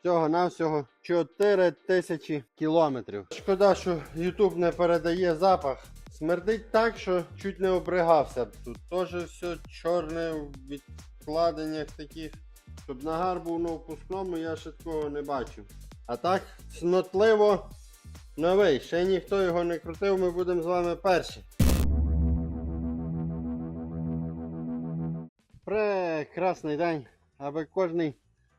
Всього навсього 4 тисячі кілометрів. Шкода, що YouTube не передає запах. Смердить так, що чуть не обригався. Тут теж все чорне в відкладеннях таких. Щоб нагар був на впускному, я ще такого не бачив. А так, цнотливо новий. Ще ніхто його не крутив, ми будемо з вами перші. Прекрасний день, аби кожний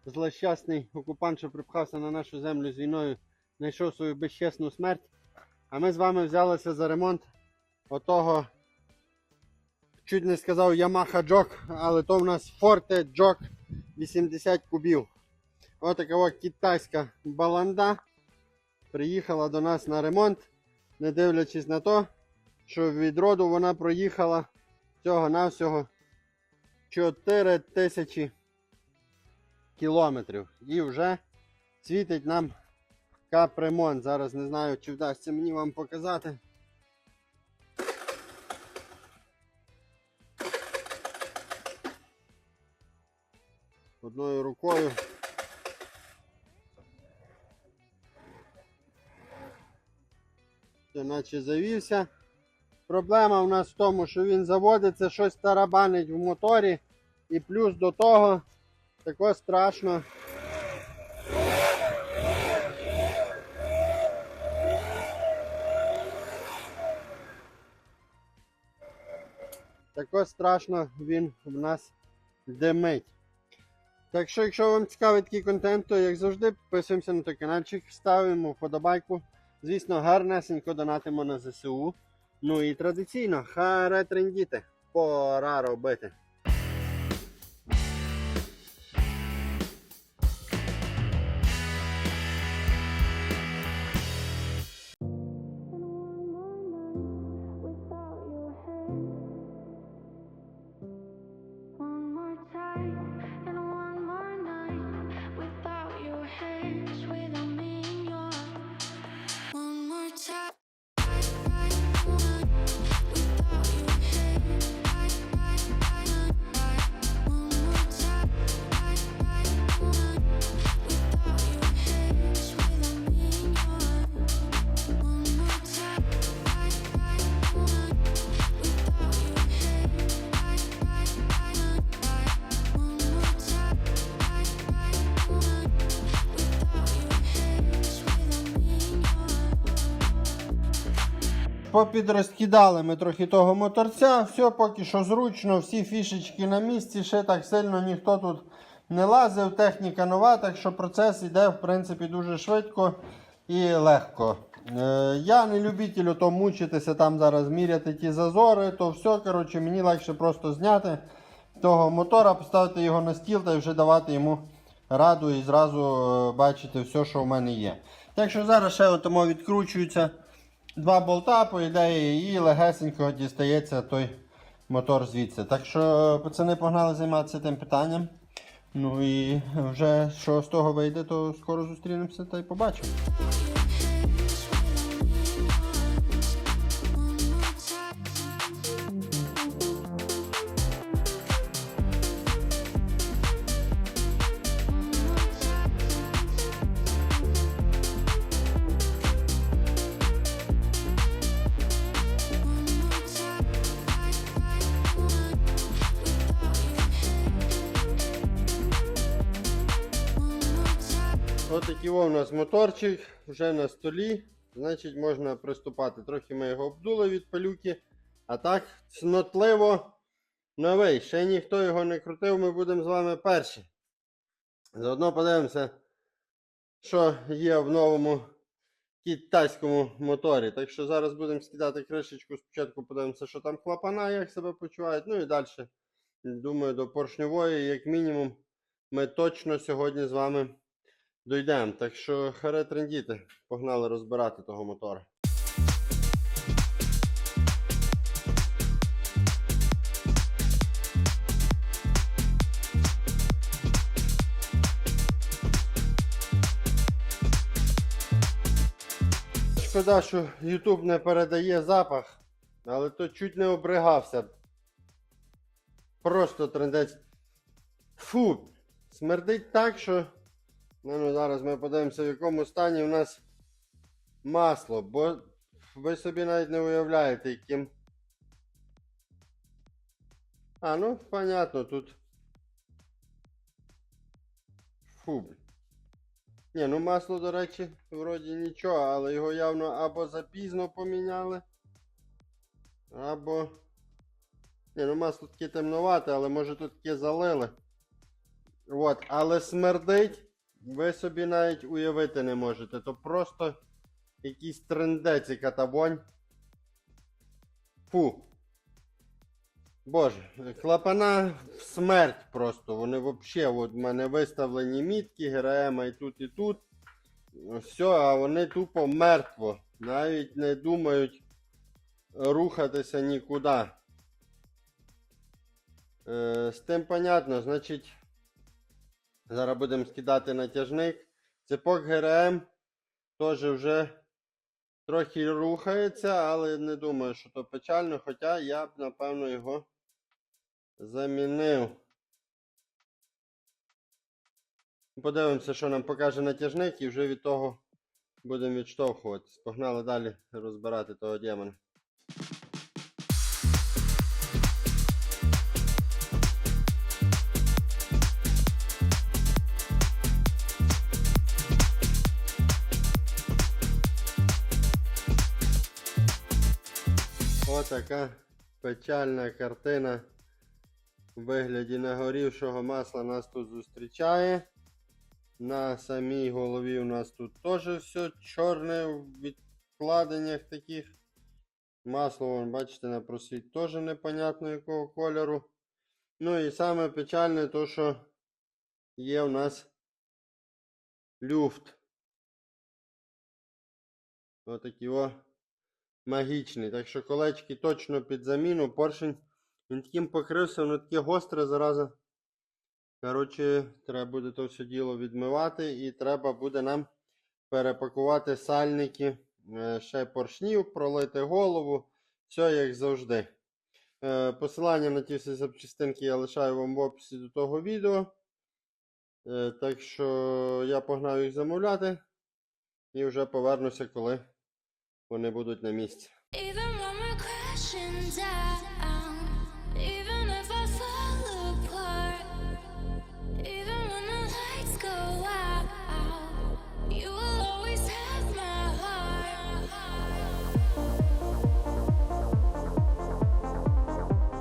злощасний окупант, що припхався на нашу землю з війною, знайшов свою безчесну смерть. А ми з вами взялися за ремонт отого, чуть не сказав Yamaha Jog, але то в нас Forte Jog 80 кубів. Отака от китайська баланда приїхала до нас на ремонт, не дивлячись на те, що від роду вона проїхала всього-навсього 4 тисячі кілометрів. І вже світить нам капремонт. Зараз не знаю, чи вдасться мені вам показати. Одною рукою. Все, наче завівся. Проблема в нас в тому, що він заводиться, щось тарабанить в моторі. І плюс до того тако страшно. Тако страшно він в нас димить. Так що, якщо вам цікавий такий контент, то як завжди підписуємося на той каналчик, ставимо вподобайку. Звісно, гарнесенько донатимо на ЗСУ. Ну і традиційно, харе трендіти. Пора робити. Попідрозкидали ми трохи того моторця, все поки що зручно, всі фішечки на місці, ще так сильно ніхто тут не лазив, техніка нова, так що процес йде в принципі дуже швидко і легко. Е, я не любитель то мучитися там зараз міряти ті зазори, то все, коротше, мені легше просто зняти того мотора, поставити його на стіл та вже давати йому раду і зразу е, бачити все, що в мене є. Так що зараз ще отому відкручується два болта, по ідеї, і легесенько дістається той мотор звідси. Так що, пацани, погнали займатися тим питанням. Ну і вже що з того вийде, то скоро зустрінемося та й побачимо. Ось такий у нас моторчик вже на столі. Значить, можна приступати. Трохи ми його обдули від пилюки. А так, цнотливо новий. Ще ніхто його не крутив, ми будемо з вами перші. Заодно подивимося, що є в новому китайському моторі. Так що зараз будемо скидати кришечку. Спочатку подивимося, що там клапана, як себе почувають. Ну і далі. Думаю, до поршньової, як мінімум, ми точно сьогодні з вами дойдемо. Так що харе трендіти. Погнали розбирати того мотора. Шкода, що YouTube не передає запах, але то чуть не обригався. Просто трендець. Фу, смердить так, що Ну, ну зараз ми подивимося, в якому стані у нас масло, бо ви собі навіть не уявляєте, яким. А, ну, понятно, тут. Фу. Ні, ну масло, до речі, вроді нічого, але його явно або запізно поміняли. Або. Ні, ну масло таке темнувате, але може тут таке залили. От, але смердить, ви собі навіть уявити не можете. То просто якийсь трендець, яка та. Фу. Боже, клапана смерть просто. Вони взагалі, от в мене виставлені мітки, ГРМ і тут, і тут. Все, а вони тупо мертво. Навіть не думають рухатися нікуди. Е, з тим понятно, значить. Зараз будемо скидати натяжник. Цепок ГРМ теж вже трохи рухається, але не думаю, що то печально, хоча я б, напевно, його замінив. Подивимося, що нам покаже натяжник, і вже від того будемо відштовхуватись. Погнали далі розбирати того демона. Отака печальна картина у вигляді нагорівшого масла нас тут зустрічає. На самій голові у нас тут теж все чорне в відкладеннях таких. Масло, вон, бачите, на просвіт теж непонятно якого кольору. Ну і саме печальне то, що є у нас люфт. Отакий о магічний. Так що колечки точно під заміну. Поршень він таким покрився, воно таке гостре зараза. Коротше, треба буде то все діло відмивати і треба буде нам перепакувати сальники, е, ще поршнів, пролити голову. Все як завжди. Е, Посилання на ті всі запчастинки я лишаю вам в описі до того відео. Е, Так що я погнав їх замовляти і вже повернуся, коли вони будуть на місці.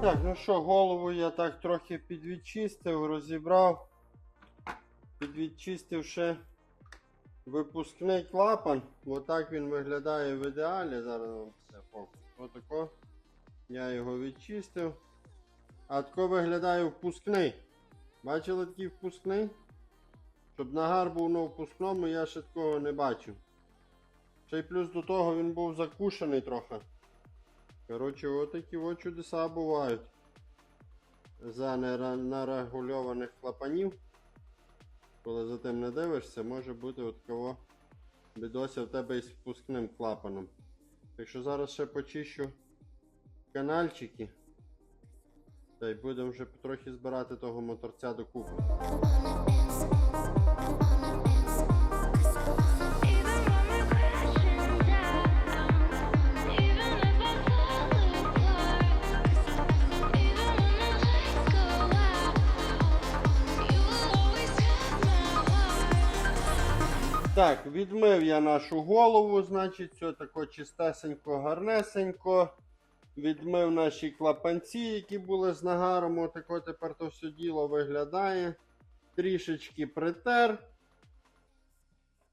Так, ну що, голову я так трохи підвідчистив, розібрав. Підвідчистив ще випускний клапан. Отак він виглядає в ідеалі. Зараз вам все фокус. Отако. Я його відчистив. А тако виглядає впускний. Бачили такий впускний? Щоб нагар був на впускному, я ще такого не бачив. Ще й плюс до того він був закушений трохи. Коротше, отакі от чудеса бувають. За нерегульованих клапанів. Коли за тим не дивишся, може бути от кого бідося в тебе із впускним клапаном. Так що зараз ще почищу канальчики. Та й будемо вже потрохи збирати того моторця докупи. Так, відмив я нашу голову, значить, все тако чистесенько, гарнесенько. Відмив наші клапанці, які були з нагаром. Отако тепер то все діло виглядає. Трішечки притер.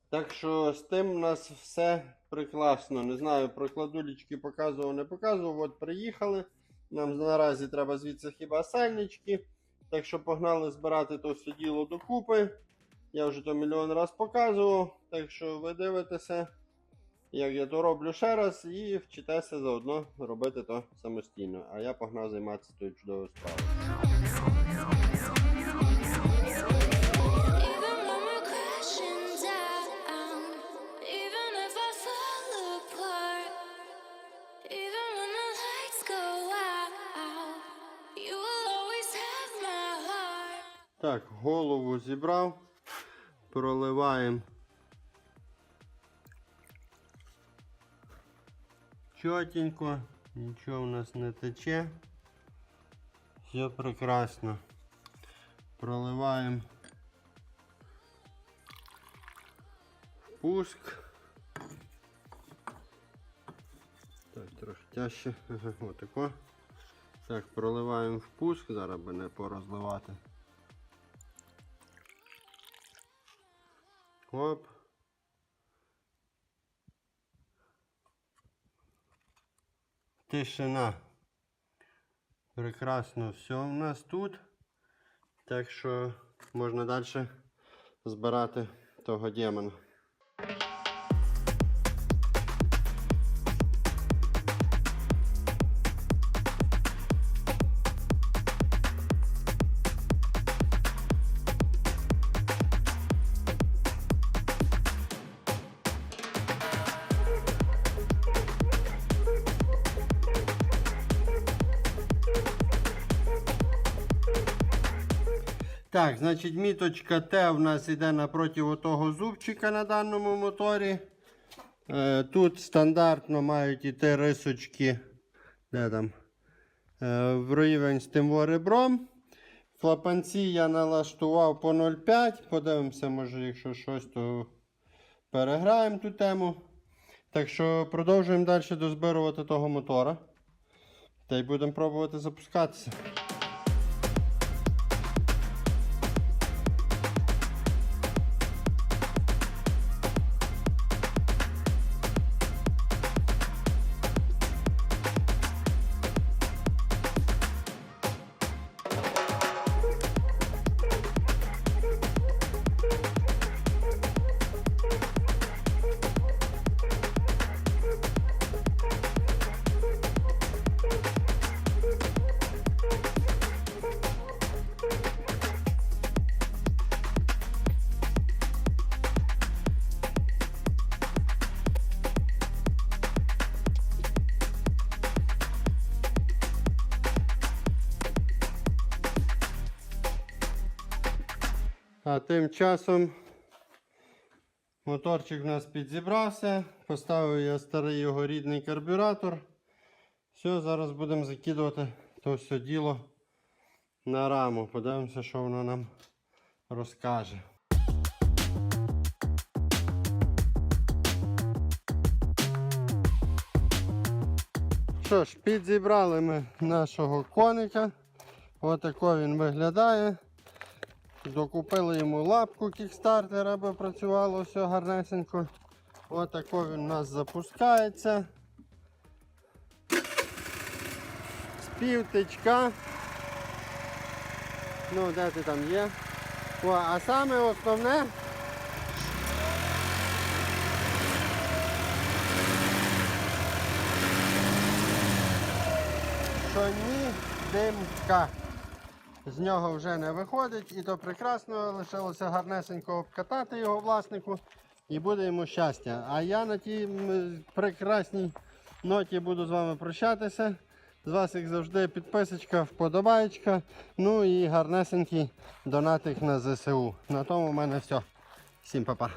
Так що з тим у нас все прекрасно. Не знаю, про кладулечки показував, не показував. От приїхали. Нам наразі треба звідси хіба сальнички. Так що погнали збирати то все діло докупи. Я вже то мільйон раз показував, так що ви дивитеся, як я то роблю ще раз, і вчитеся заодно робити то самостійно. А я погнав займатися тою чудовою справою. Так, голову зібрав. Проливаємо чотенько, нічого в нас не тече. Все прекрасно. Проливаємо впуск. Так, трохи тяжче. Ага, отако. Так, проливаємо впуск, зараз би не порозливати. Оп. Тишина. Прекрасно все у нас тут. Так що можна далі збирати того демона. Так, значить, міточка Т в нас йде напроти того зубчика на даному моторі. Е, тут стандартно мають іти рисочки. Де там? Е, в рівень з тим ребром. Клапанці я налаштував по 0,5. Подивимося, може, якщо щось, то переграємо ту тему. Так що продовжуємо далі дозбирувати того мотора. Та й будемо пробувати запускатися. А тим часом моторчик у нас підзібрався. Поставив я старий його рідний карбюратор. Все, зараз будемо закидувати то все діло на раму. Подивимося, що воно нам розкаже. Що ж, підзібрали ми нашого коника. Отако він виглядає. Докупили йому лапку кікстартера, аби працювало все гарнесенько. Отако він у нас запускається. З півтичка. Ну, де ти там є? О, а саме основне. Що ні димка з нього вже не виходить, і то прекрасно лишилося гарнесенько обкатати його власнику і буде йому щастя. А я на тій прекрасній ноті буду з вами прощатися. З вас, як завжди, підписочка, вподобаєчка, ну і гарнесенький донатик на ЗСУ. На тому в мене все. Всім па-па.